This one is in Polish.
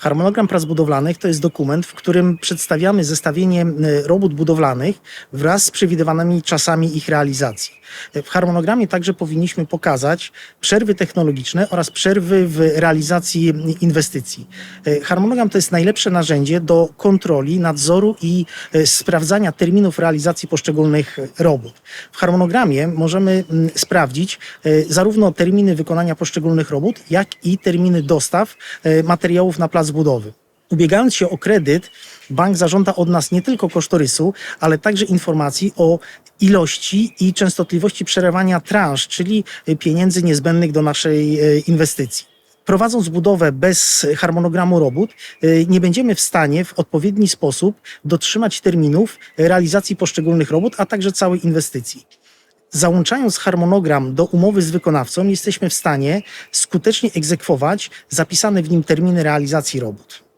Harmonogram prac budowlanych to jest dokument, w którym przedstawiamy zestawienie e, robót budowlanych wraz z przewidywanymi czasami ich realizacji. E, W harmonogramie także powinniśmy pokazać przerwy technologiczne oraz przerwy w realizacji inwestycji. E, Harmonogram to jest najlepsze narzędzie do kontroli, nadzoru i sprawdzania terminów realizacji poszczególnych robót. W harmonogramie możemy sprawdzić zarówno terminy wykonania poszczególnych robót, jak i terminy dostaw materiałów na plac budowy. Ubiegając się o kredyt, bank zażąda od nas nie tylko kosztorysu, ale także informacji o ilości i częstotliwości przelewania transz, czyli e, pieniędzy niezbędnych do naszej e, inwestycji. Prowadząc budowę bez harmonogramu robót, y, nie będziemy w stanie w odpowiedni sposób dotrzymać terminów realizacji poszczególnych robót, a także całej inwestycji. Załączając harmonogram do umowy z wykonawcą, jesteśmy w stanie skutecznie egzekwować zapisane w nim terminy realizacji robót.